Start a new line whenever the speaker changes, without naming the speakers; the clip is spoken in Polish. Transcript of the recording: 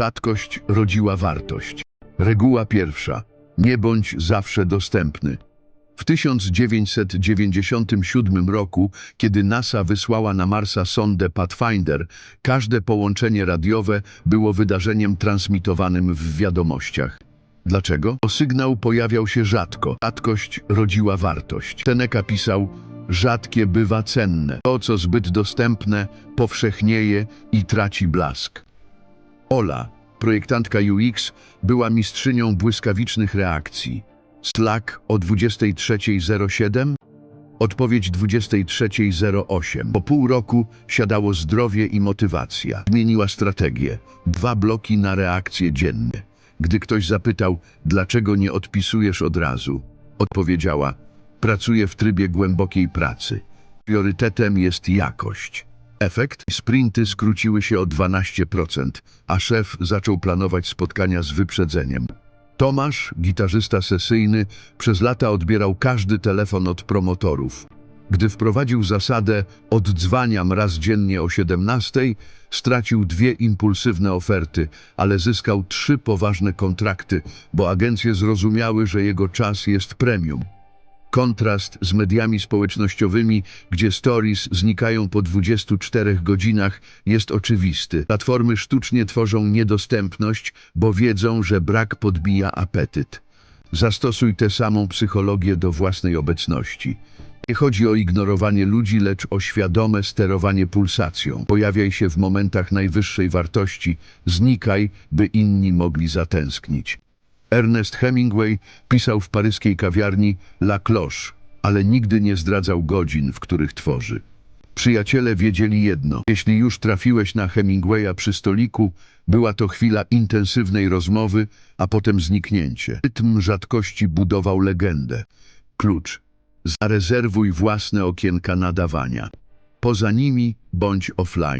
Rzadkość rodziła wartość. Reguła pierwsza. Nie bądź zawsze dostępny. W 1997 roku, kiedy NASA wysłała na Marsa sondę Pathfinder, każde połączenie radiowe było wydarzeniem transmitowanym w wiadomościach. Dlaczego? Bo sygnał pojawiał się rzadko. Rzadkość rodziła wartość. Seneca pisał, rzadkie bywa cenne. To, co zbyt dostępne, powszechnieje i traci blask. Ola, projektantka UX, była mistrzynią błyskawicznych reakcji. Slack o 23.07, odpowiedź 23.08. Po pół roku siadało zdrowie i motywacja. Zmieniła strategię. Dwa bloki na reakcje dzienne. Gdy ktoś zapytał, dlaczego nie odpisujesz od razu, odpowiedziała, pracuję w trybie głębokiej pracy. Priorytetem jest jakość. Efekt? Sprinty skróciły się o 12%, a szef zaczął planować spotkania z wyprzedzeniem. Tomasz, gitarzysta sesyjny, przez lata odbierał każdy telefon od promotorów. Gdy wprowadził zasadę oddzwaniam raz dziennie o 17, stracił dwie impulsywne oferty, ale zyskał trzy poważne kontrakty, bo agencje zrozumiały, że jego czas jest premium. Kontrast z mediami społecznościowymi, gdzie stories znikają po 24 godzinach, jest oczywisty. Platformy sztucznie tworzą niedostępność, bo wiedzą, że brak podbija apetyt. Zastosuj tę samą psychologię do własnej obecności. Nie chodzi o ignorowanie ludzi, lecz o świadome sterowanie pulsacją. Pojawiaj się w momentach najwyższej wartości, znikaj, by inni mogli zatęsknić. Ernest Hemingway pisał w paryskiej kawiarni La Cloche, ale nigdy nie zdradzał godzin, w których tworzy. Przyjaciele wiedzieli jedno. Jeśli już trafiłeś na Hemingwaya przy stoliku, była to chwila intensywnej rozmowy, a potem zniknięcie. Rytm rzadkości budował legendę. Klucz. Zarezerwuj własne okienka nadawania. Poza nimi bądź offline.